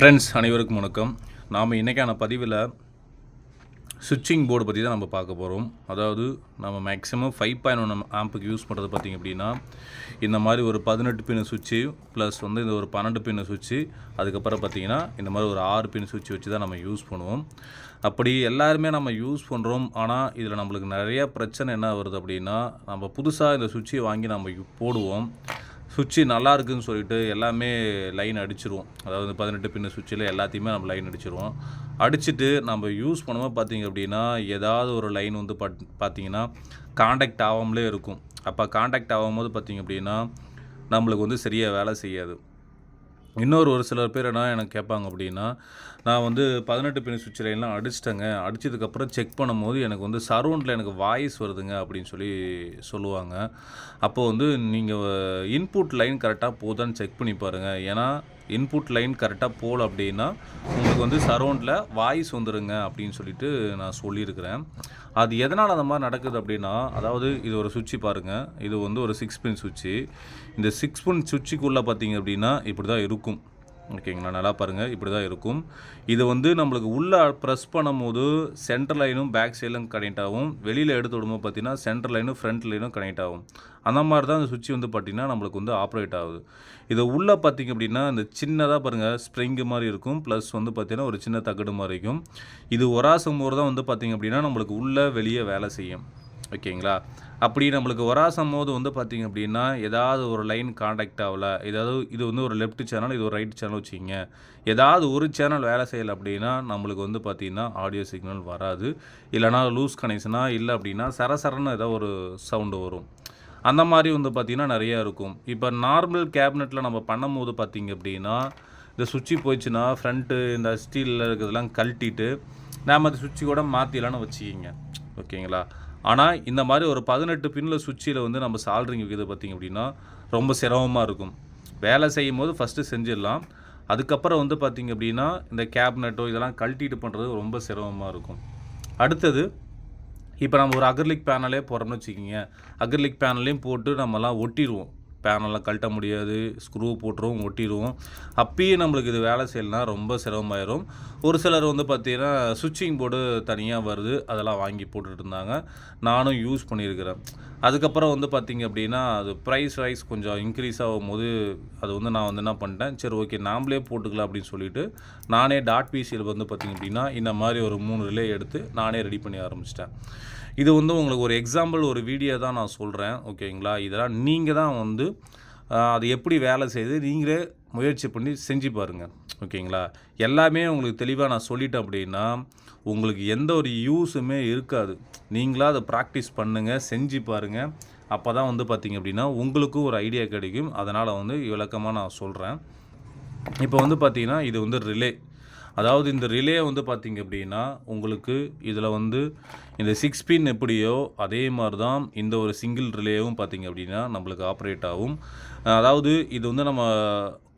Friends அனைவருக்கும் வணக்கம். நாம் இன்றைக்கான பதிவில் சுவிட்சிங் போர்டு பற்றி தான் நம்ம பார்க்க போகிறோம் அதாவது நம்ம மேக்ஸிமம் ஃபைவ் பாயிண்ட் ஒன் ஆம்புக்கு யூஸ் பண்ணுறது பார்த்திங்க அப்படின்னா இந்த மாதிரி ஒரு பதினெட்டு பின் சுவிட்சு ப்ளஸ் வந்து இந்த ஒரு பன்னெண்டு பின் சுவிட்சு அதுக்கப்புறம் பார்த்திங்கன்னா இந்த மாதிரி ஒரு ஆறு பின் சுவிட்ச் வச்சு தான் நம்ம யூஸ் பண்ணுவோம். அப்படி எல்லாருமே நம்ம யூஸ் பண்ணுறோம் ஆனால் இதில் நம்மளுக்கு நிறைய பிரச்சனை என்ன வருது அப்படின்னா நம்ம புதுசாக இந்த சுவிட்சை வாங்கி நம்ம போடுவோம். சுவிட்சு நல்லா இருக்குன்னு சொல்லிட்டு எல்லாமே லைன் அடிச்சிருவோம் அதாவது பதினெட்டு பின்ன சுவிட்சில் எல்லாத்தையுமே நம்ம லைன் அடிச்சிருவோம். அடிச்சுட்டு நம்ம யூஸ் பண்ணும்போது பார்த்தீங்க அப்படின்னா ஏதாவது ஒரு லைன் வந்து பட் பார்த்தீங்கன்னா காண்டாக்ட் ஆகாமலே இருக்கும். அப்போ காண்டாக்ட் ஆகும்போது பார்த்தீங்க அப்படின்னா நம்மளுக்கு வந்து சரியாக வேலை செய்யாது. இன்னொரு ஒரு சிலர் பேர் என்ன எனக்கு கேட்பாங்க அப்படின்னா நான் வந்து பதினெட்டு பின் சுவிட்ச் லைன்லாம் அடிச்சிட்டேங்க. அடித்ததுக்கப்புறம் செக் பண்ணும்போது எனக்கு வந்து சரௌண்டில் எனக்கு வாய்ஸ் வருதுங்க அப்படின்னு சொல்லி சொல்லுவாங்க. அப்போ வந்து நீங்கள் இன்புட் லைன் கரெக்டாக போதான்னு செக் பண்ணி பாருங்கள் ஏன்னா இன்புட் லைன் கரெக்டாக போகல அப்படின்னா உங்களுக்கு வந்து சரௌண்டில் வாய்ஸ் வந்துடுங்க அப்படின்னு சொல்லிட்டு நான் சொல்லியிருக்கிறேன். அது எதனால் அந்த மாதிரி நடக்குது அப்படின்னா அதாவது இது ஒரு சுவிட்சு பாருங்கள் இது வந்து ஒரு சிக்ஸ் பின் சுவிட்சு இந்த சிக்ஸ் பின் சுவிட்சுக்குள்ளே பார்த்தீங்க அப்படின்னா இப்படி தான் இருக்கும். ஓகேங்களா? நல்லா பாருங்கள் இப்படி தான் இருக்கும். இது வந்து நம்மளுக்கு உள்ளே ப்ரெஸ் பண்ணும்போது சென்டர் லைனும் பேக் சைடும் கனெக்ட் ஆகும். வெளியில் எடுத்து விடும்போது பார்த்தீங்கன்னா சென்டர் லைனும் ஃப்ரண்ட் லைனும் கனெக்ட் ஆகும். அந்த மாதிரி தான் இந்த சுவிட்ச் வந்து பார்த்திங்கன்னா நம்மளுக்கு வந்து ஆப்ரேட் ஆகுது. இது உள்ளே பார்த்திங்க அப்படின்னா இந்த சின்னதாக பாருங்கள் ஸ்ப்ரிங்கு மாதிரி இருக்கும். ப்ளஸ் வந்து பார்த்திங்கன்னா ஒரு சின்ன தகடு மாதிரி இருக்கும். இது ஒராசம் போது தான் வந்து பார்த்திங்க அப்படின்னா நம்மளுக்கு உள்ளே வெளியே வேலை செய்யும். ஓகேங்களா? அப்படி நம்மளுக்கு வராசம் போது வந்து பார்த்திங்க அப்படின்னா ஏதாவது ஒரு லைன் காண்டாக்ட் ஆகல ஏதாவது இது வந்து ஒரு லெஃப்ட் சேனல் இது ஒரு ரைட் சேனல் வச்சுக்கிங்க. ஏதாவது ஒரு சேனல் வேலை செய்யலை அப்படின்னா நம்மளுக்கு வந்து பார்த்திங்கன்னா ஆடியோ சிக்னல் வராது. இல்லைனா லூஸ் கனெக்ஷனாக இல்லை அப்படின்னா சரசரன்னு ஏதோ ஒரு சவுண்டு வரும். அந்த மாதிரி வந்து பார்த்திங்கன்னா நிறையா இருக்கும். இப்போ நார்மல் கேபினெட்டில் நம்ம பண்ணும்போது பார்த்திங்க அப்படின்னா இந்த சுவிட்சு போயிடுச்சுன்னா ஃப்ரண்ட்டு இந்த ஸ்டீலில் இருக்கிறதெல்லாம் கழட்டிட்டு நாம் அந்த சுவிட்சு கூட மாற்றிடலான்னு வச்சுக்கிங்க. ஓகேங்களா? ஆனால் இந்த மாதிரி ஒரு பதினெட்டு பின்னில் சுவிட்சில் வந்து நம்ம சால்ட்ரிங் வைக்கிறது பார்த்திங்க அப்படின்னா ரொம்ப சிரமமாக இருக்கும். வேலை செய்யும் போது ஃபஸ்ட்டு செஞ்சிடலாம். அதுக்கப்புறம் வந்து பார்த்திங்க அப்படின்னா இந்த கேப்னெட்டோ இதெல்லாம் கழட்டிட்டு பண்ணுறது ரொம்ப சிரமமாக இருக்கும். அடுத்தது இப்போ நம்ம ஒரு அகர்லிக் பேனலே போகிறோம்னு வச்சுக்கிங்க. அகர்லிக் பேனலையும் போட்டு நம்மலாம் ஒட்டிடுவோம். பேனெல்லாம் கழட்ட முடியாது ஸ்க்ரூ போட்டுருவோம் ஒட்டிடுவோம் அப்பயே நம்மளுக்கு இது வேலை செய்யலைனா ரொம்ப சிரமமாயிரும். ஒரு சிலர் வந்து பார்த்திங்கன்னா சுவிட்சிங் போர்டு தனியாக வருது அதெல்லாம் வாங்கி போட்டுட்டு இருந்தாங்க. நானும் யூஸ் பண்ணியிருக்கிறேன். அதுக்கப்புறம் வந்து பார்த்திங்க அப்படின்னா அது ப்ரைஸ் வைஸ் கொஞ்சம் இன்க்ரீஸ் ஆகும்போது அது வந்து நான் வந்து என்ன பண்ணிட்டேன் சரி ஓகே நாம்ளே போட்டுக்கலாம் அப்படின்னு சொல்லிட்டு நானே டாட் பிசியில் வந்து பார்த்திங்க அப்படின்னா இந்த மாதிரி ஒரு மூணு ரிலே எடுத்து நானே ரெடி பண்ணி ஆரம்பிச்சிட்டேன். இது வந்து உங்களுக்கு ஒரு எக்ஸாம்பிள் ஒரு வீடியோ தான் நான் சொல்கிறேன் ஓகேங்களா இதெல்லாம் நீங்கள் தான் வந்து அது எப்படி வேலை செய்யுது நீங்களே முயற்சி பண்ணி செஞ்சு பாருங்கள் ஓகேங்களா எல்லாமே உங்களுக்கு தெளிவாக நான் சொல்லிட்டேன் அப்படின்னா உங்களுக்கு எந்த ஒரு யூஸுமே இருக்காது. நீங்களாக அதை ப்ராக்டிஸ் பண்ணுங்கள் செஞ்சு பாருங்கள் அப்போ தான் வந்து பார்த்திங்க அப்படின்னா உங்களுக்கும் ஒரு ஐடியா கிடைக்கும். அதனால் வந்து விளக்கமாக நான் சொல்கிறேன் இப்போ வந்து பார்த்திங்கன்னா இது வந்து ரிலே அதாவது இந்த ரிலே வந்து பார்த்திங்க அப்படின்னா உங்களுக்கு இதில் வந்து இந்த சிக்ஸ் பின் எப்படியோ அதே மாதிரி தான் இந்த ஒரு சிங்கிள் ரிலேவும் பார்த்தீங்க அப்படின்னா நம்மளுக்கு ஆப்ரேட் ஆகும். அதாவது இது வந்து நம்ம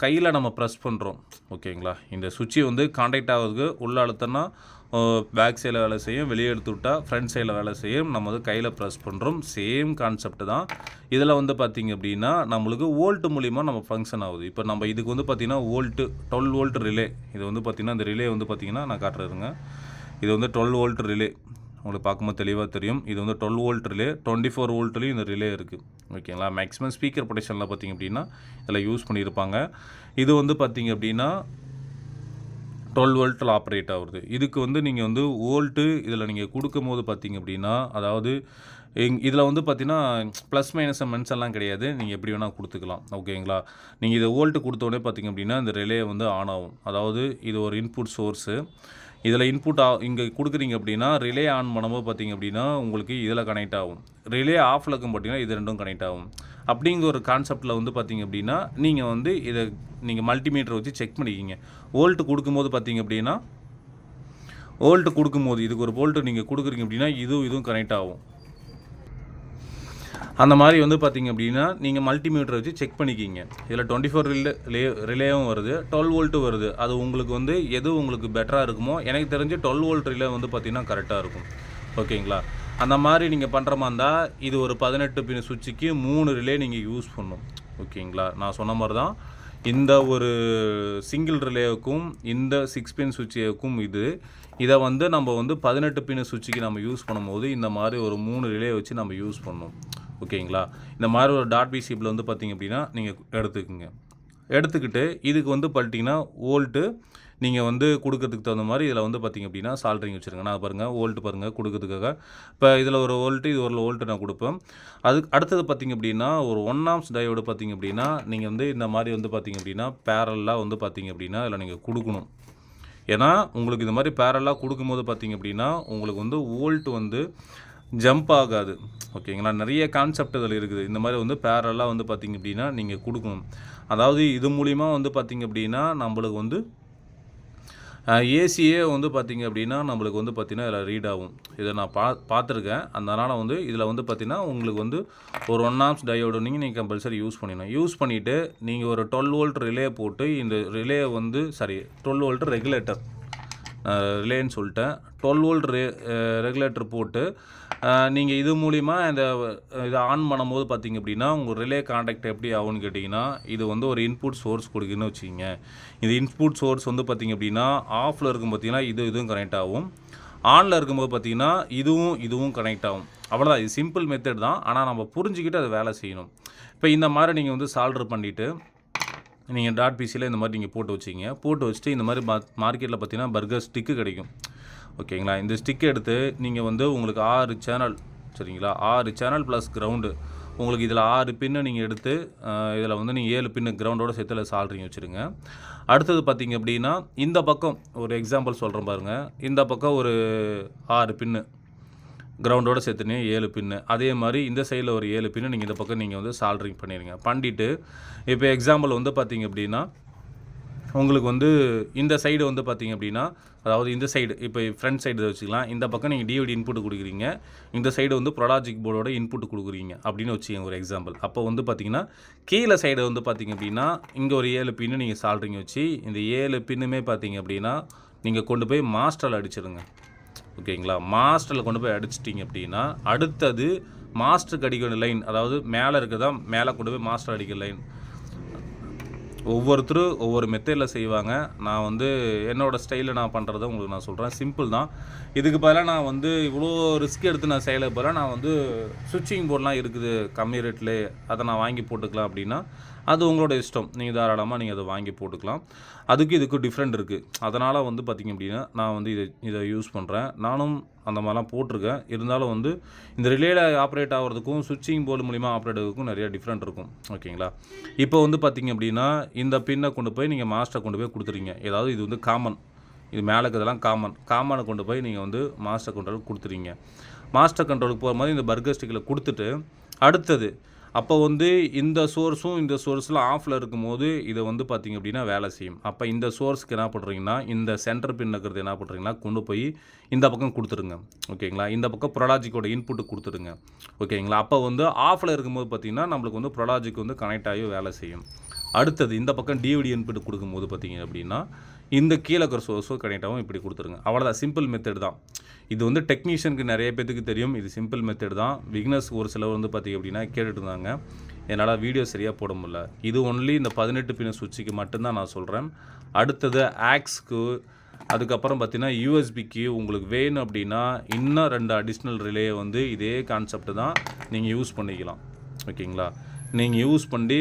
கையில் நம்ம ப்ரெஸ் பண்ணுறோம் ஓகேங்களா? இந்த சுவிட்சை வந்து காண்டாக்ட் ஆகிறதுக்கு உள்ள அழுத்தம்னா பேக் சைடில் வேலை செய்யும் வெளியே எடுத்து விட்டால் ஃப்ரண்ட் சைடில் வேலை செய்யும். நம்ம வந்து கையில் ப்ரெஸ் பண்ணுறோம் சேம் கான்செப்ட் தான். இதில் வந்து பார்த்திங்க அப்படின்னா நம்மளுக்கு வோல்ட் மூலிமா நம்ம ஃபங்க்ஷன் ஆகுது. இப்போ நம்ம இதுக்கு வந்து பார்த்திங்கன்னா வோல்ட்டு டுவெல் வோல்ட் ரிலே இது வந்து பார்த்திங்கன்னா இந்த ரிலே வந்து பார்த்திங்கன்னா நான் காட்டுறதுங்க இது வந்து டுவெல் வோல்ட் ரிலே உங்களுக்கு பார்க்கும்போது தெளிவாக தெரியும். இது வந்து twelve volt relay twenty four வோல்ட்லேயும் இந்த ரிலே இருக்குது ஓகேங்களா மேக்ஸிமம் ஸ்பீக்கர் ப்ரொடெக்ஷனில் பார்த்திங்க அப்படின்னா இதில் யூஸ் பண்ணியிருப்பாங்க இது வந்து பார்த்திங்க அப்படின்னா டுவெல் வோல்ட்டில் ஆப்ரேட் ஆகுது இதுக்கு வந்து நீங்கள் வந்து வோல்ட்டு இதில் நீங்கள் கொடுக்கும் போது பார்த்தீங்க அப்படின்னா அதாவது எங் இதில் வந்து பார்த்தீங்கன்னா ப்ளஸ் மைனஸ் மென்ஸ் எல்லாம் கிடையாது. நீங்கள் எப்படி வேணால் கொடுத்துக்கலாம். ஓகேங்களா? நீங்கள் இதை வோல்ட்டு கொடுத்தோடனே பார்த்தீங்க அப்படின்னா இந்த ரிலே வந்து ஆன் ஆகும். அதாவது இது ஒரு இன்புட் சோர்ஸு இதில் இன்புட் ஆ இங்கே கொடுக்குறீங்க அப்படின்னா ரிலே ஆன் பண்ணும்போது பார்த்தீங்க அப்படின்னா உங்களுக்கு இதில் கனெக்ட் ஆகும். ரிலே ஆஃபில் இருக்கும் பார்த்தீங்கன்னா இது ரெண்டும் கனெக்ட் ஆகும். அப்படிங்கிற ஒரு கான்செப்டில் வந்து பார்த்தீங்க அப்படின்னா நீங்கள் வந்து இதை நீங்கள் மல்டிமீட்டர் வச்சு செக் பண்ணிக்கிங்க. வோல்ட்டு கொடுக்கும்போது பார்த்தீங்க அப்படின்னா வோல்ட்டு கொடுக்கும்போது இதுக்கு ஒரு வோல்ட்டு நீங்கள் கொடுக்குறீங்க அப்படின்னா இதுவும் இதுவும் கனெக்ட் ஆகும். அந்த மாதிரி வந்து பார்த்தீங்க அப்படின்னா நீங்கள் மல்டிமீட்டர் வச்சு செக் பண்ணிக்கிங்க. இதில் டுவெண்ட்டி ஃபோர் ரிலே ரிலேவும் வருது டுவெல் வோல்ட்டு வருது. அது உங்களுக்கு வந்து எது உங்களுக்கு பெட்டராக இருக்குமோ எனக்கு தெரிஞ்சு டுவெல் வோல்ட் ரிலே வந்து பார்த்திங்கன்னா கரெக்டாக இருக்கும். ஓகேங்களா? அந்த மாதிரி நீங்கள் பண்ணுற மாதிரி இருந்தால் இது ஒரு பதினெட்டு பின் சுவிட்சுக்கு மூணு ரிலே நீங்கள் யூஸ் பண்ணும் ஓகேங்களா? நான் சொன்ன மாதிரி தான். இந்த ஒரு சிங்கிள் ரிலேவுக்கும் இந்த சிக்ஸ் பின் சுவிட்சுக்கும் இது இதை வந்து நம்ம வந்து பதினெட்டு பின் சுவிட்சுக்கு நம்ம யூஸ் பண்ணும்போது இந்த மாதிரி ஒரு மூணு ரிலே வச்சு நம்ம யூஸ் பண்ணணும். ஓகேங்களா? இந்த மாதிரி ஒரு டாட் பிசிபில் வந்து பார்த்தீங்க அப்படின்னா நீங்கள் எடுத்துக்கோங்க. எடுத்துக்கிட்டு இதுக்கு வந்து பார்த்தீங்கன்னா வோல்ட்டு நீங்கள் வந்து கொடுக்கறதுக்கு தகுந்த மாதிரி இதில் வந்து பார்த்தீங்க அப்படின்னா சால்ட்ரிங் வச்சுருங்க. நான் பாருங்கள் வோல்ட்டு பாருங்கள் கொடுக்கறதுக்காக. இப்போ இதில் ஒரு வோல்ட்டு இது ஒரு வோல்ட்டு நான் கொடுப்பேன். அதுக்கு அடுத்தது பார்த்தீங்க அப்படின்னா ஒரு ஒன் ஆம்ஸ் டயோடு பார்த்தீங்க அப்படின்னா நீங்கள் வந்து இந்த மாதிரி வந்து பார்த்திங்க அப்படின்னா பேரலாக வந்து பார்த்திங்க அப்படின்னா இதில் நீங்கள் கொடுக்கணும். ஏன்னா உங்களுக்கு இந்த மாதிரி பேரலாக கொடுக்கும்போது பார்த்தீங்க அப்படின்னா உங்களுக்கு வந்து வோல்ட் வந்து ஜம்ப் ஆகாது. ஓகேங்களா நிறைய கான்செப்ட் இதில் இருக்குது. இந்த மாதிரி வந்து பேரலாக வந்து பார்த்திங்க அப்படின்னா நீங்கள் கொடுக்கணும். அதாவது இது மூலிமா வந்து பார்த்தீங்க அப்படின்னா நம்மளுக்கு வந்து ஏசியே வந்து பார்த்தீங்க அப்படின்னா நம்மளுக்கு வந்து பார்த்திங்கன்னா இதில் ரீட் ஆகும். இதை நான் பா பார்த்துருக்கேன். அதனால் வந்து இதில் வந்து பார்த்தீங்கன்னா உங்களுக்கு வந்து ஒரு ஒன் ஆம்ஸ் டயோடு நீங்கள் நீங்கள் கம்பல்சரி யூஸ் பண்ணிடணும். யூஸ் பண்ணிவிட்டு நீங்கள் ஒரு டுவெல் வோல்ட் ரிலே போட்டு இந்த ரிலே வந்து சாரி டுவெல் வோல்ட் ரெகுலேட்டர் ரிலேன்னு சொல்லிட்டேன். டுவெல் வோல்ட் ரெ ரெகுலேட்டர் போட்டு நீங்கள் இது மூலிமா இந்த இதை ஆன் பண்ணும்போது பார்த்தீங்க அப்படின்னா உங்கள் ரிலே காண்டாக்ட் எப்படி ஆகும்னு கேட்டிங்கன்னா இது வந்து ஒரு இன்புட் சோர்ஸ் கொடுக்குன்னு வச்சுக்கிங்க. இது இன்புட் சோர்ஸ் வந்து பார்த்தீங்க அப்படின்னா ஆஃபில் இருக்கும் பார்த்தீங்கன்னா இது இதுவும் கனெக்ட் ஆகும். ஆனில் இருக்கும்போது பார்த்தீங்கன்னா இதுவும் இதுவும் கனெக்ட் ஆகும். அவ்வளோதான் இது சிம்பிள் மெத்தட் தான். ஆனால் நம்ம புரிஞ்சுக்கிட்டு அதை வேலை செய்யணும். இப்போ இந்த மாதிரி நீங்கள் வந்து சால்டர் பண்ணிவிட்டு நீங்கள் டாட் பிசியில் இந்த மாதிரி நீங்கள் போட்டு வச்சிங்க. போட்டு வச்சுட்டு இந்த மாதிரி மார்க்கெட்டில் பார்த்தீங்கன்னா பர்கர் ஸ்டிக்கு கிடைக்கும். ஓகேங்களா இந்த ஸ்டிக் எடுத்து நீங்கள் வந்து உங்களுக்கு ஆறு சேனல் சரிங்களா? ஆறு சேனல் ப்ளஸ் கிரவுண்டு உங்களுக்கு இதில் ஆறு பின்னு நீங்கள் எடுத்து இதில் வந்து நீங்கள் ஏழு பின்னு கிரவுண்டோட சேர்த்துல சால்ரிங்க வச்சுருங்க. அடுத்தது பார்த்தீங்க அப்படின்னா இந்த பக்கம் ஒரு எக்ஸாம்பிள் சொல்கிறேன் பாருங்கள் இந்த பக்கம் ஒரு ஆறு பின்னு கிரவுண்டோட சேர்த்துனே ஏழு பின்னு அதே மாதிரி இந்த சைடில் ஒரு ஏழு பின்னு நீங்கள் இந்த பக்கம் நீங்கள் வந்து சால்ட்ரிங் பண்ணிடுங்க. பண்ணிட்டு இப்போ எக்ஸாம்பிள் வந்து பார்த்தீங்க அப்படின்னா உங்களுக்கு வந்து இந்த சைடு வந்து பார்த்தீங்க அப்படின்னா அதாவது இந்த சைடு இப்போ ஃப்ரண்ட் சைடு வச்சுக்கலாம். இந்த பக்கம் நீங்கள் டிஓடி இன்புட் கொடுக்குறீங்க. இந்த சைடு வந்து ப்ரொலாஜிக் போர்டோட இன்புட் கொடுக்குறீங்க அப்படின்னு வச்சுக்கோங்க ஒரு எக்ஸாம்பிள் அப்போ வந்து பார்த்தீங்கன்னா கீழே சைடு வந்து பார்த்தீங்க அப்படின்னா இங்கே ஒரு ஏழு பின்னு நீங்கள் சால்ட்ரிங் வச்சு இந்த ஏழு பின்னுமே பார்த்தீங்க அப்படின்னா நீங்கள் கொண்டு போய் மாஸ்டரில் அடிச்சிடுங்க ஓகேங்களா? மாஸ்டரில் கொண்டு போய் அடிச்சிட்டிங்க அப்படின்னா அடுத்தது மாஸ்டருக்கு அடிக்கிற லைன் அதாவது மேலே இருக்கிறதா மேலே கொண்டு போய் மாஸ்டர் அடிக்கிற லைன் ஒவ்வொருத்தரும் ஒவ்வொரு மெத்தடில் செய்வாங்க. நான் வந்து என்னோடய ஸ்டைலில் நான் பண்ணுறத உங்களுக்கு நான் சொல்கிறேன் சிம்பிள் தான். இதுக்கு பதிலாக நான் வந்து இவ்வளோ ரிஸ்க் எடுத்து நான் செய்யலை. பதிலாக நான் வந்து சுவிட்சிங் போர்டெலாம் இருக்குது. கம்மி ரேட்டில் அதை நான் வாங்கி போட்டுக்கலாம் அப்படின்னா அது உங்களோட இஷ்டம். நீங்கள் தாராளமாக நீங்கள் அதை வாங்கி போட்டுக்கலாம். அதுக்கு இதுக்கு டிஃப்ரெண்ட் இருக்குது அதனால் வந்து பார்த்திங்க அப்படின்னா நான் வந்து இதை இதை யூஸ் பண்ணுறேன் நானும் அந்த மாதிரிலாம் போட்டிருக்கேன். இருந்தாலும் வந்து இந்த ரிலேல ஆப்ரேட் ஆகிறதுக்கும் சுவிட்சிங் போர்டு மூலிமா ஆப்ரேட் ஆகிறதுக்கும் நிறைய டிஃப்ரெண்ட் இருக்கும். ஓகேங்களா? இப்போ வந்து பார்த்திங்க அப்படின்னா இந்த பின்னை கொண்டு போய் நீங்கள் மாஸ்டரை கொண்டு போய் கொடுத்துறீங்க. ஏதாவது இது வந்து காமன் இது மேலே இருக்கிறதெல்லாம் காமன் காமனை கொண்டு போய் நீங்கள் வந்து மாஸ்டர் கண்ட்ரோலுக்கு கொடுத்துறீங்க. மாஸ்டர் கண்ட்ரோலுக்கு போகிற மாதிரி இந்த பர்கர் ஸ்டிக்கில் கொடுத்துட்டு அடுத்தது அப்போ வந்து இந்த சோர்ஸும் இந்த சோர்ஸ்லாம் ஆஃபில் இருக்கும்போது இதை வந்து பார்த்திங்க அப்படின்னா வேலை செய்யும். அப்போ இந்த சோர்ஸ்க்கு என்ன பண்ணுறீங்கன்னா இந்த சென்டர் பின் இருக்கிறது என்ன பண்ணுறீங்கன்னா கொண்டு போய் இந்த பக்கம் கொடுத்துருங்க ஓகேங்களா? இந்த பக்கம் ப்ரொலாஜிக்கோட இன்புட்டு கொடுத்துருங்க ஓகேங்களா? அப்போ வந்து ஆஃபில் இருக்கும்போது பார்த்திங்கன்னா நம்மளுக்கு வந்து ப்ரொலாஜிக் வந்து கனெக்ட் ஆகி வேலை செய்யும். அடுத்தது இந்த பக்கம் டிவிடி இன்புட் கொடுக்கும்போது பார்த்திங்க அப்படின்னா இந்த கீழே இருக்கிற சோர்ஸோ கனெக்டாகவும் இப்படி கொடுத்துருங்க. அவ்வளோதான் சிம்பிள் மெத்தட் தான். இது வந்து டெக்னீஷியனுக்கு நிறைய பேத்துக்கு தெரியும். இது சிம்பிள் மெத்தட் தான். விக்னஸ் ஒரு சிலர் வந்து பார்த்திங்க அப்படின்னா கேட்டுட்டு இருந்தாங்க. என்னால் வீடியோ சரியாக போட முடியல. இது ஒன்லி இந்த பதினெட்டு பின் சுவிட்சுக்கு மட்டும்தான் நான் சொல்கிறேன் அடுத்தது ஆக்ஸ்க்கு அதுக்கப்புறம் பார்த்தீங்கன்னா யூஎஸ்பிக்கு உங்களுக்கு வேணும் அப்படின்னா இன்னும் ரெண்டு அடிஷ்னல் ரிலேயை வந்து இதே கான்செப்ட் தான் நீங்கள் யூஸ் பண்ணிக்கலாம். ஓகேங்களா நீங்கள் யூஸ் பண்ணி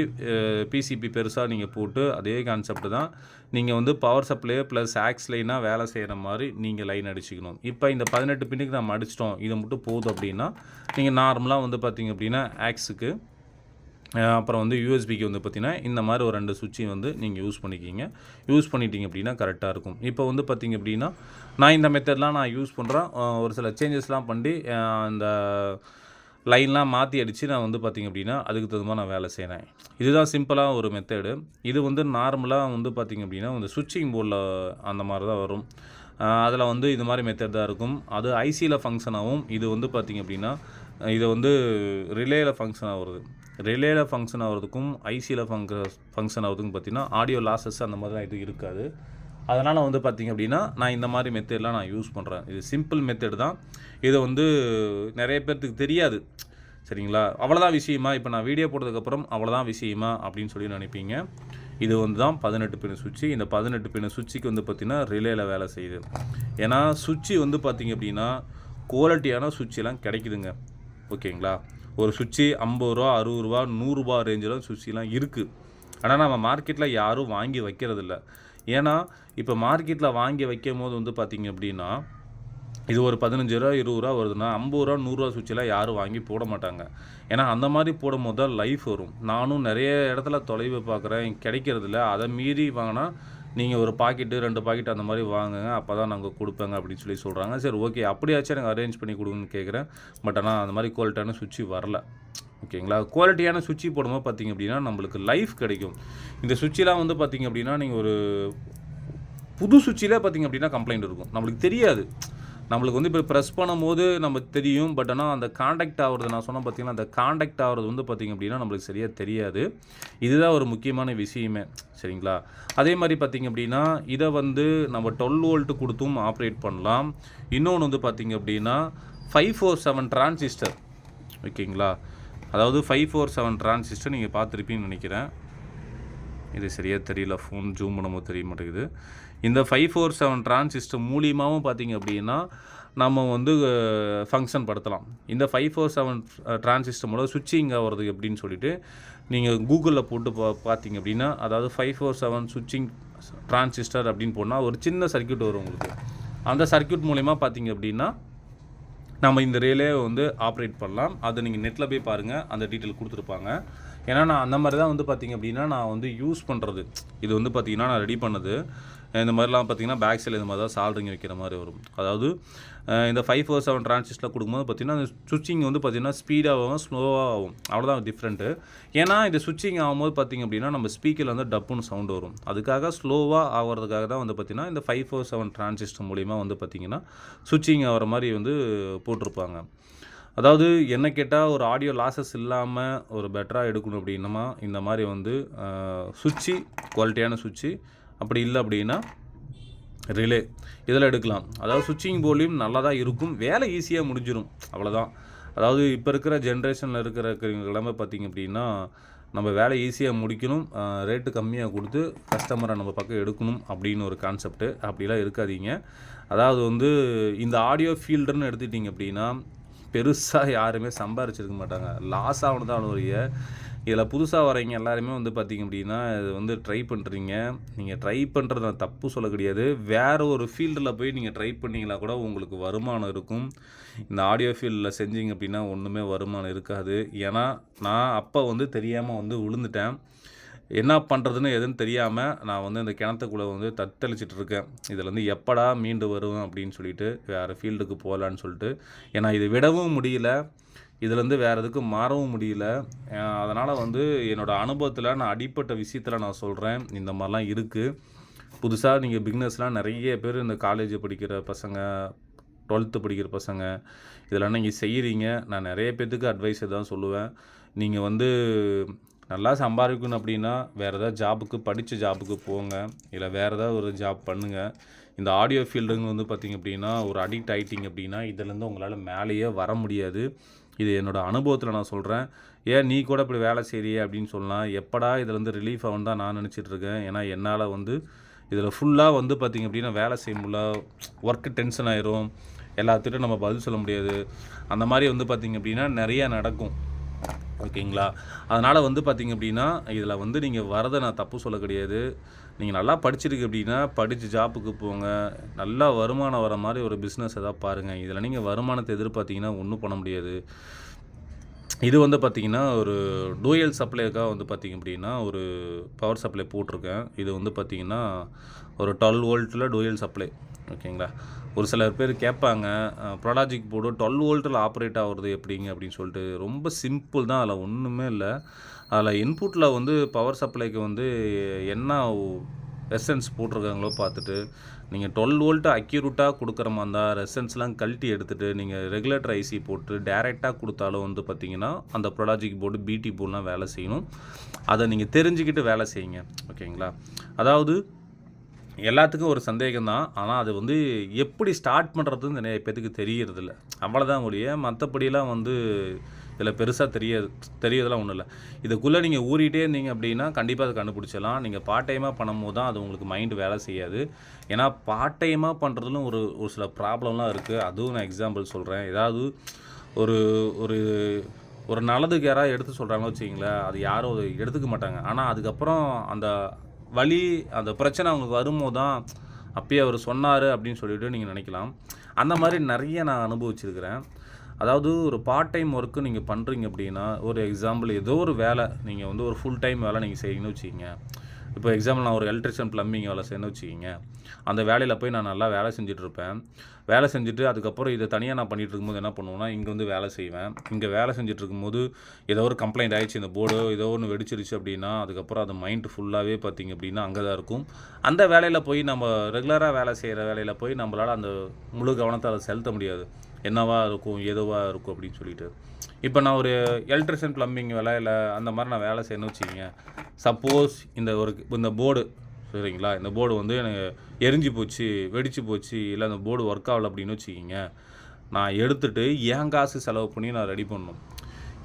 பிசிபி பெருசாக நீங்கள் போட்டு அதே கான்செப்ட் தான். நீங்கள் வந்து பவர் சப்ளையோ ப்ளஸ் ஆக்ஸ் லைனாக வேலை செய்கிற மாதிரி நீங்கள் லைன் அடிச்சுக்கணும். இப்போ இந்த பதினெட்டு பின்னுக்கு நம்ம அடிச்சிட்டோம். இதை மட்டும் போதும் அப்படின்னா நீங்கள் நார்மலாக வந்து பார்த்தீங்க அப்படின்னா ஆக்ஸுக்கு அப்புறம் வந்து யூஎஸ்பிக்கு வந்து பார்த்திங்கன்னா இந்த மாதிரி ஒரு ரெண்டு சுவிட்சையும் வந்து நீங்கள் யூஸ் பண்ணிக்கிங்க. யூஸ் பண்ணிட்டீங்க அப்படின்னா கரெக்டாக இருக்கும். இப்போ வந்து பார்த்திங்க அப்படின்னா நான் இந்த மெத்தட்லாம் நான் யூஸ் பண்ணுறேன் ஒரு சில சேஞ்சஸ்லாம் பண்ணி இந்த லைன்லாம் மாற்றி அடித்து நான் வந்து பார்த்திங்க அப்படின்னா அதுக்கு தகுந்த நான் வேலை செய்கிறேன் இதுதான் சிம்பிளாக ஒரு மெத்தேடு இது வந்து நார்மலாக வந்து பார்த்திங்க அப்படின்னா இந்த சுவிட்சிங் போர்டில் அந்த மாதிரி தான் வரும். அதில் வந்து இது மாதிரி மெத்தட் தான் இருக்கும். அது ஐசியில் ஃபங்க்ஷனாகவும் இது வந்து பார்த்திங்க அப்படின்னா இது வந்து ரிலேயில் ஃபங்க்ஷன் ஆகுறது. ரிலேயில் ஃபங்க்ஷன் ஆகிறதுக்கும் ஐசியில் ஃபங்க் ஃபங்க்ஷன் ஆகிறதுக்கும் பார்த்திங்கன்னா ஆடியோ லாஸஸ் அந்த மாதிரிலாம் இது இருக்காது. அதனால் வந்து பார்த்திங்க அப்படின்னா நான் இந்த மாதிரி மெத்தட்லாம் நான் யூஸ் பண்ணுறேன் இது சிம்பிள் மெத்தட் தான். இதை வந்து நிறைய பேர்த்துக்கு தெரியாது. சரிங்களா? அவ்வளோதான் விஷயமா? இப்போ நான் வீடியோ போட்டதுக்கப்புறம் அவ்வளோதான் விஷயமா? அப்படின்னு சொல்லி நினைப்பீங்க. இது வந்து தான் பதினெட்டு பின் சுவிட்சு. இந்த பதினெட்டு பின் சுவிட்சுக்கு வந்து பார்த்திங்கன்னா ரிலேயில் வேலை செய்யுது. ஏன்னா சுவிட்சு வந்து பார்த்திங்க அப்படின்னா குவாலிட்டியான சுவிட்செல்லாம் கிடைக்குதுங்க. ஓகேங்களா? ஒரு சுவிட்சு ஐம்பது ரூபா அறுபது ரூபா நூறுரூபா ரேஞ்சில் சுவிட்செலாம் இருக்குது ஆனால் நம்ம மார்க்கெட்டில் யாரும் வாங்கி வைக்கிறதில்ல. ஏன்னா இப்போ மார்க்கெட்டில் வாங்கி வைக்கும் போது வந்து பார்த்திங்க அப்படின்னா இது ஒரு பதினஞ்சு ரூபா இருபது ரூபா வருதுன்னா ஐம்பது ரூபா நூறுரூவா சுவிட்செல்லாம் யாரும் வாங்கி போட மாட்டாங்க. ஏன்னா அந்த மாதிரி போடும் போது தான் லைஃப் வரும். நானும் நிறைய இடத்துல தொலைவு பார்க்குறேன் கிடைக்கிறதில்ல. அதை மீறி வாங்கினா நீங்கள் ஒரு பாக்கெட்டு ரெண்டு பாக்கெட் அந்த மாதிரி வாங்குங்க அப்போ தான் நாங்கள் கொடுப்பேங்க அப்படின்னு சொல்லி சொல்கிறாங்க சரி ஓகே அப்படியாச்சும் எனக்கு அரேஞ்ச் பண்ணி கொடுங்கன்னு கேட்குறேன் பட் ஆனால் அந்த மாதிரி குவாலிட்டியான சுவிட்சு வரல. ஓகேங்களா? குவாலிட்டியான சுவிட்சு போடும்போது பார்த்தீங்க அப்படின்னா நம்மளுக்கு லைஃப் கிடைக்கும். இந்த சுவிட்செலாம் வந்து பார்த்தீங்க அப்படின்னா நீங்கள் ஒரு புது சுவிட்சில் பார்த்தீங்க அப்படின்னா கம்ப்ளைண்ட் இருக்கும். நம்மளுக்கு தெரியாது. நம்மளுக்கு வந்து இப்போ ப்ரெஸ் பண்ணும்போது நம்ம தெரியும். பட் ஆனால் அந்த காண்டாக்ட் ஆகிறது நான் சொன்னால் பார்த்தீங்கன்னா அந்த காண்டாக்ட் ஆகிறது வந்து பார்த்திங்க அப்படின்னா நம்மளுக்கு சரியாக தெரியாது. இதுதான் ஒரு முக்கியமான விஷயமே. சரிங்களா? அதே மாதிரி பார்த்திங்க அப்படின்னா இதை வந்து நம்ம டுவெல் வோல்ட்டு கொடுத்தும் ஆப்ரேட் பண்ணலாம். இன்னொன்று வந்து பார்த்திங்க அப்படின்னா ஃபைவ் ஃபோர் செவன் டிரான்சிஸ்டர் ஓகேங்களா? அதாவது ஃபைவ் ஃபோர் செவன் டிரான்சிஸ்டர் நீங்கள் பார்த்துருப்பீங்கன்னு நினைக்கிறேன். இது சரியாக தெரியல ஃபோன் ஜூம் பண்ணும்போது தெரிய மாட்டேங்குது. இந்த ஃபைவ் ஃபோர் செவன் டிரான்சிஸ்டர் மூலியமாகவும் பார்த்தீங்க அப்படின்னா நம்ம வந்து ஃபங்க்ஷன் படுத்தலாம். இந்த ஃபைவ் ஃபோர் செவன் டிரான்சிஸ்டர் மூலம் சுவிட்சிங் ஆகிறது எப்படின்னு சொல்லிட்டு நீங்கள் கூகுளில் போட்டு பா பார்த்தீங்க அப்படின்னா அதாவது ஃபைவ் ஃபோர் செவன் சுவிட்சிங் டிரான்சிஸ்டர் அப்படின்னு போனால் ஒரு சின்ன சர்க்யூட் வரும் உங்களுக்கு. அந்த சர்க்யூட் மூலிமா பார்த்தீங்க அப்படின்னா நம்ம இந்த ரேலே வந்து ஆப்ரேட் பண்ணலாம். அதை நீங்கள் நெட்டில் போய் பாருங்கள் அந்த டீட்டெயில் கொடுத்துருப்பாங்க. ஏன்னா நான் அந்த மாதிரி தான் வந்து பார்த்திங்க அப்படின்னா நான் வந்து யூஸ் பண்ணுறது இது வந்து பார்த்திங்கன்னா நான் ரெடி பண்ணது. இந்த மாதிரிலாம் பார்த்தீங்கன்னா பேக் சைடில் இந்த மாதிரி தான் சால்ரிங் வைக்கிற மாதிரி வரும். அதாவது இந்த ஃபைவ் ஃபோர் செவன் டிரான்சிஸ்டில் கொடுக்கும்போது பார்த்தீங்கன்னா அந்த சுவிச்சிங் வந்து பார்த்திங்கன்னா ஸ்பீடாகவும் ஸ்லோவாக ஆகும் அவ்வளோதான் டிஃப்ரெண்ட்டு ஏன்னா இந்த சுவிச்சிங் ஆகும்போது பார்த்திங்க அப்படின்னா நம்ம ஸ்பீக்கரில் வந்து டப்புன்னு சவுண்ட் வரும். அதுக்காக ஸ்லோவாக ஆகிறதுக்காக தான் வந்து பார்த்திங்கன்னா இந்த ஃபைவ் ஃபோர் செவன் டிரான்சிஸ்டர் மூலிமா வந்து பார்த்திங்கன்னா சுவிட்சிங் ஆகிற மாதிரி வந்து போட்டிருப்பாங்க. அதாவது என்ன கேட்டால் ஒரு ஆடியோ லாசஸ் இல்லாமல் ஒரு பெட்டராக எடுக்கணும் அப்படின்னமா இந்த மாதிரி வந்து சுவிட்சு குவாலிட்டியான சுவிட்சு அப்படி இல்லை அப்படின்னா ரிலே. இதில் எடுக்கலாம். அதாவது சுவிட்சிங் போர்ட்லேயும் நல்லா தான் இருக்கும். வேலை ஈஸியாக முடிஞ்சிடும் அவ்வளோதான் அதாவது இப்போ இருக்கிற ஜென்ரேஷனில் இருக்கிற எல்லாமே பார்த்திங்க அப்படின்னா நம்ம வேலை ஈஸியாக முடிக்கணும். ரேட்டு கம்மியாக கொடுத்து கஸ்டமரை நம்ம பக்கம் எடுக்கணும் அப்படின்னு ஒரு கான்செப்ட்டு அப்படிலாம் இருக்காதீங்க. அதாவது வந்து இந்த ஆடியோ ஃபீல்டுன்னு எடுத்துட்டிங்க அப்படின்னா பெருசாக யாருமே சம்பாரிச்சிருக்க மாட்டாங்க. லாஸ் ஆகணும் ஒழிய இதில் புதுசாக வரீங்க எல்லாருமே வந்து பார்த்திங்க அப்படின்னா இது வந்து ட்ரை பண்ணுறீங்க நீங்கள் ட்ரை பண்ணுறது நான் தப்பு சொல்ல கிடையாது. வேறு ஒரு ஃபீல்டில் போய் நீங்கள் ட்ரை பண்ணீங்களா கூட உங்களுக்கு வருமானம் இருக்கும். இந்த ஆடியோ ஃபீல்டில் செஞ்சீங்க அப்படின்னா ஒன்றுமே வருமானம் இருக்காது. ஏன்னா நான் அப்போ வந்து தெரியாமல் வந்து விழுந்துட்டேன் என்ன பண்ணுறதுன்னு எதுன்னு தெரியாமல் நான் வந்து இந்த கிணத்துக்குள்ளே வந்து தத்தளிச்சிட்டு இருக்கேன். இதில் வந்து எப்படா மீண்டு வருவேன் அப்படின்னு சொல்லிட்டு வேறு ஃபீல்டுக்கு போகலான்னு சொல்லிட்டு. ஏன்னா இது விடவும் முடியல. இதுலேருந்து வேறு எதுக்கும் மாறவும் முடியல. அதனால் வந்து என்னோடய அனுபவத்தில் நான் அடிப்பட்ட விஷயத்தில் நான் சொல்கிறேன் இந்த மாதிரிலாம் இருக்குது புதுசாக நீங்கள் பிக்னஸ்லாம் நிறைய பேர் இந்த காலேஜ் படிக்கிற பசங்க டுவெல்த்து படிக்கிற பசங்க இதெல்லாம் நீங்கள் செய்கிறீங்க நான் நிறைய பேர்த்துக்கு அட்வைஸ் தான் சொல்லுவேன். நீங்கள் வந்து நல்லா சம்பாதிக்கணும் அப்படின்னா வேறு ஏதாவது ஜாபுக்கு படித்த ஜாபுக்கு போங்க. இல்லை வேறு ஏதாவது ஒரு ஜாப் பண்ணுங்கள் இந்த ஆடியோ ஃபீல்டுங்க வந்து பார்த்திங்க அப்படின்னா ஒரு அடிக்ட் ஆகிட்டிங்க அப்படின்னா இதுலேருந்து உங்களால் மேலேயே வர முடியாது. இது என்னோடய அனுபவத்தில் நான் சொல்கிறேன் ஏன் நீ கூட இப்படி வேலை செய்றியே அப்படின்னு சொல்லலாம் எப்படா இதுலேருந்து ரிலீஃப் ஆகும் தான் நான் நினச்சிட்ருக்கேன் ஏன்னா என்னால் வந்து இதில் ஃபுல்லாக வந்து பார்த்திங்க அப்படின்னா வேலை செய்ய முடியல. ஒர்க்கு டென்ஷன் ஆயிரும். எல்லாத்துட்டும் நம்ம பதில் சொல்ல முடியாது. அந்த மாதிரி வந்து பார்த்திங்க அப்படின்னா நிறையா நடக்கும். ஓகேங்களா? அதனால் வந்து பார்த்திங்க அப்படின்னா இதில் வந்து நீங்கள் வரதை நான் தப்பு சொல்ல கிடையாது. நீங்கள் நல்லா படிச்சிருக்கு அப்படின்னா படித்து ஜாப்புக்கு போங்க. நல்லா வருமானம் வர மாதிரி ஒரு பிஸ்னஸ் எதாவது பாருங்கள் இதில் நீங்கள் வருமானத்தை எதிர்பார்த்தீங்கன்னா ஒன்றும் பண்ண முடியாது. இது வந்து பார்த்திங்கன்னா ஒரு டூயல் சப்ளைக்காக வந்து பார்த்திங்க அப்படின்னா ஒரு பவர் சப்ளை போட்டிருக்கேன். இது வந்து பார்த்திங்கன்னா ஒரு டுவெல் வோல்ட்டில் டூயல் சப்ளை. ஓகேங்களா? ஒரு சிலர் பேர் கேட்பாங்க ப்ரொடாஜிக் போர்டு டுவெல் வோல்ட்டில் ஆப்ரேட் ஆகுறது எப்படிங்க அப்படின்னு சொல்லிட்டு ரொம்ப சிம்பிள் தான். அதில் ஒன்றுமே இல்லை. அதில் இன்புட்டில் வந்து பவர் சப்ளைக்கு வந்து என்ன எசன்ஸ் போட்டிருக்காங்களோ பார்த்துட்டு நீங்கள் டுவெல் வோல்ட்டு அக்யூரேட்டாக கொடுக்குற மாதிரி இருந்தால் ரெசன்ஸ்லாம் கழட்டி எடுத்துகிட்டு நீங்கள் ரெகுலேட்டர் ஐசி போட்டு டேரெக்டாக கொடுத்தாலும் வந்து பார்த்தீங்கன்னா அந்த ப்ரொடாஜிக் போர்டு பிடி போர்டெலாம் வேலை செய்யணும். அதை நீங்கள் தெரிஞ்சுக்கிட்டு வேலை செய்யுங்க. ஓகேங்களா? அதாவது எல்லாத்துக்கும் ஒரு சந்தேகம் தான். ஆனால் அது வந்து எப்படி ஸ்டார்ட் பண்ணுறதுன்னு நிறைய பேத்துக்கு தெரியறதில்ல. அவ்வளோதான் ஒழிய மற்றபடியெல்லாம் வந்து இதில் பெருசாக தெரிய தெரியறதெல்லாம் ஒன்றும் இல்லை. இதுக்குள்ளே நீங்கள் ஊறிட்டே இருந்தீங்க அப்படின்னா கண்டிப்பாக அதை கண்டுபிடிச்சிடலாம். நீங்கள் பார்ட் டைமாக பண்ணும்போது தான் அது உங்களுக்கு மைண்டு வேலை செய்யாது. ஏன்னா பார்ட் டைமாக பண்ணுறதுலும் ஒரு ஒரு சில ப்ராப்ளம்லாம் இருக்குது அதுவும் நான் எக்ஸாம்பிள் சொல்கிறேன் ஏதாவது ஒரு ஒரு ஒரு நல்லதுக்கு யாராவது எடுத்து சொல்கிறாங்கன்னு வச்சிங்களேன் அது யாரும் அதை எடுத்துக்க மாட்டாங்க. ஆனால் அதுக்கப்புறம் அந்த வலி அந்த பிரச்சனை அவங்களுக்கு வரும்போது தான் அப்பயே அவர் சொன்னார் அப்படின்னு சொல்லிட்டு நீங்கள் நினைக்கலாம். அந்த மாதிரி நிறைய நான் அனுபவிச்சிருக்கிறேன். அதாவது ஒரு பார்ட் டைம் ஒர்க்கு நீங்கள் பண்ணுறீங்க அப்படின்னா ஒரு எக்ஸாம்பிள் ஏதோ ஒரு வேலை நீங்கள் வந்து ஒரு ஃபுல் டைம் வேலை நீங்கள் செய்யணும்னு வச்சுக்கிங்க. இப்போ எக்ஸாம்பிள் நான் ஒரு எலக்ட்ரிஷியன் ப்ளம்பிங் வேலை செய்யணும்னு வச்சுக்கிங்க. அந்த வேலையில் போய் நான் நல்லா வேலை செஞ்சுட்டு இருப்பேன் வேலை செஞ்சுட்டு அதுக்கப்புறம் இதை தனியாக நான் பண்ணிகிட்டு இருக்கும்போது என்ன பண்ணுவேன்னா இங்கே வந்து வேலை செய்வேன். இங்கே வேலை செஞ்சுட்டு இருக்கும்போது ஏதோ ஒரு கம்ப்ளைண்ட் ஆயிடுச்சு இந்த போர்டு ஏதோ ஒன்று வெடிச்சிருச்சு அப்படின்னா அதுக்கப்புறம் அது மைண்ட் ஃபுல்லாகவே பார்த்தீங்க அப்படின்னா அங்கே தான் இருக்கும். அந்த வேலையில் போய் நம்ம ரெகுலராக வேலை செய்கிற வேலையில் போய் நம்மளால் அந்த முழு கவனத்தை அதை செலுத்த முடியாது. என்னவா இருக்கும் எதுவாக இருக்கும் அப்படின்னு சொல்லிட்டு. இப்போ நான் ஒரு எலக்ட்ரிஷியன் ப்ளம்பிங் வேலை இல்லை அந்த மாதிரி நான் வேலை செய்யணும்னு வச்சுக்கிங்க. சப்போஸ் இந்த ஒரு இந்த போர்டு சரிங்களா? இந்த போர்டு வந்து எனக்கு எரிஞ்சு போச்சு வெடிச்சு போச்சு இல்லை அந்த போர்டு ஒர்க் ஆகலை அப்படின்னு வச்சுக்கிங்க. நான் எடுத்துகிட்டு ஏன் காசு செலவு பண்ணி நான் ரெடி பண்ணணும்.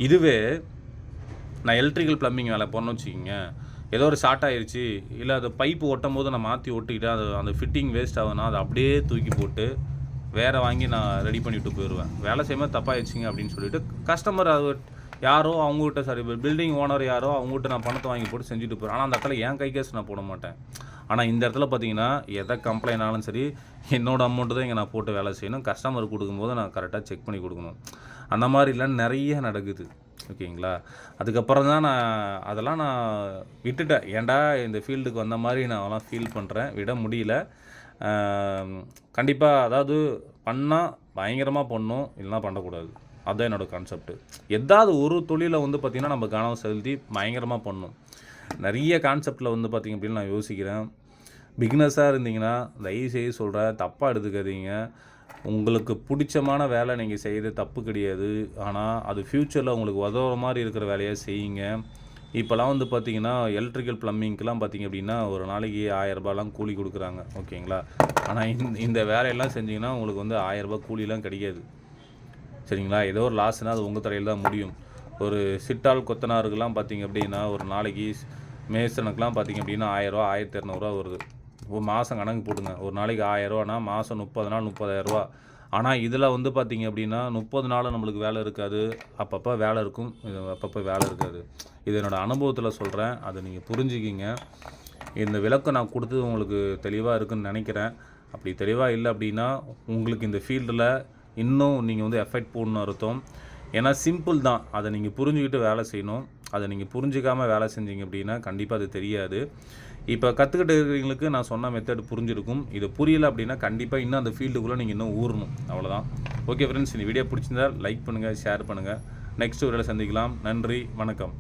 இதுவே நான் எலக்ட்ரிக்கல் ப்ளம்பிங் வேலை பண்ணணும்னு வச்சுக்கிங்க. ஏதோ ஒரு ஷார்ட் ஆயிருச்சு இல்லை அது பைப்பு ஒட்டும் போது நான் மாற்றி ஒட்டிக்கிட்டு அது அந்த ஃபிட்டிங் வேஸ்ட் ஆகுதுன்னா அதை அப்படியே தூக்கி போட்டு வேறு வாங்கி நான் ரெடி பண்ணிவிட்டு போயிடுவேன் வேலை செய்யும்போது தப்பாகிடுச்சிங்க அப்படின்னு சொல்லிட்டு கஸ்டமர் அது யாரோ அவங்ககிட்ட சாரி பில்டிங் ஓனர் யாரோ அவங்ககிட்ட நான் பணத்தை வாங்கி போட்டு செஞ்சுட்டு போகிறேன் ஆனால் அந்த இடத்துல என் கை கேஸ் நான் போட மாட்டேன். ஆனால் இந்த இடத்துல பார்த்தீங்கன்னா எதை கம்ப்ளைண்ட் ஆனாலும் சரி என்னோட அமௌண்ட்டு தான் இங்கே நான் போட்டு வேலை செய்யணும். கஸ்டமர் கொடுக்கும்போது நான் கரெக்டாக செக் பண்ணி கொடுக்கணும். அந்த மாதிரிலாம் நிறைய நடக்குது. ஓகேங்களா? அதுக்கப்புறம் தான் நான் அதெல்லாம் நான் விட்டுட்டேன். ஏன்டா இந்த ஃபீல்டுக்கு வந்த மாதிரி நான் அதெல்லாம் ஃபீல் பண்ணுறேன் விட முடியல. கண்டிப்பாக அதாவது பண்ணால் பயங்கரமாக பண்ணணும் இல்லைனா பண்ணக்கூடாது. அதுதான் என்னோடய கான்செப்ட்டு எதாவது ஒரு தொழிலை வந்து பார்த்திங்கன்னா நம்ம கவனம் செலுத்தி பயங்கரமாக பண்ணும். நிறைய கான்செப்டில் வந்து பார்த்திங்க அப்படின்னு நான் யோசிக்கிறேன். பிக்னஸாக இருந்தீங்கன்னா தயவு செய்ய சொல்கிறேன் தப்பாக எடுத்துக்காதீங்க. உங்களுக்கு பிடிச்சமான வேலை நீங்கள் செய்கிறது தப்பு கிடையாது. ஆனால் அது ஃப்யூச்சரில் உங்களுக்கு உதவுற மாதிரி இருக்கிற வேலையை செய்யுங்க. இப்போலாம் வந்து பார்த்தீங்கன்னா எலக்ட்ரிக்கல் ப்ளம்பிங்க்கெலாம் பார்த்திங்க அப்படின்னா ஒரு நாளைக்கு ஆயரரூபாலாம் கூலி கொடுக்குறாங்க. ஓகேங்களா? ஆனால் இந்த இந்த வேலையெல்லாம் செஞ்சிங்கன்னா உங்களுக்கு வந்து ஆயரரூபா கூலிலாம் கிடைக்காது. சரிங்களா? ஏதோ ஒரு லாஸ்னால் அது உங்கள் தரையில் தான் முடியும். ஒரு சிட்டால் கொத்தனாருக்கெலாம் பார்த்தீங்க அப்படின்னா ஒரு நாளைக்கு மேசனுக்கெலாம் பார்த்தீங்க அப்படின்னா ஆயிரரூவா ஆயிரத்தி இரநூறுவா வருது. ஒரு மாதம் கணக்கு போடுங்க. ஒரு நாளைக்கு ஆயிரரூவானா மாதம் முப்பது நாள் முப்பதாயிரரூவா ஆனால் இதில் வந்து பார்த்தீங்க அப்படின்னா முப்பது நாள் நம்மளுக்கு வேலை இருக்காது. அப்பப்போ வேலை இருக்கும். இது அப்பப்போ வேலை இருக்காது. இது என்னோடய அனுபவத்தில் சொல்கிறேன் அதை நீங்கள் புரிஞ்சுக்கிங்க. இந்த விளக்கம் நான் கொடுத்தது உங்களுக்கு தெளிவாக இருக்குன்னு நினைக்கிறேன். அப்படி தெளிவாக இல்லை அப்படின்னா உங்களுக்கு இந்த ஃபீல்டில் இன்னும் நீங்கள் வந்து எஃபெக்ட் போடணும் அர்த்தம். ஏன்னா சிம்பிள் தான். அதை நீங்கள் புரிஞ்சுக்கிட்டு வேலை செய்யணும். அதை நீங்கள் புரிஞ்சிக்காமல் வேலை செஞ்சீங்க அப்படின்னா கண்டிப்பாக அது தெரியாது. இப்போ கற்றுக்கிட்டு இருக்கிறவங்களுக்கு நான் சொன்ன மெத்தட் புரிஞ்சிருக்கும். இது புரியல அப்படின்னா கண்டிப்பாக இன்னும் அந்த ஃபீல்டுக்குள்ளே நீங்கள் இன்னும் ஊறணும். அவ்வளோதான் ஓகே ஃப்ரெண்ட்ஸ் இந்த வீடியோ பிடிச்சிருந்தால் லைக் பண்ணுங்கள் ஷேர் பண்ணுங்கள் நெக்ஸ்ட் வீடியோவில் சந்திக்கலாம். நன்றி வணக்கம்.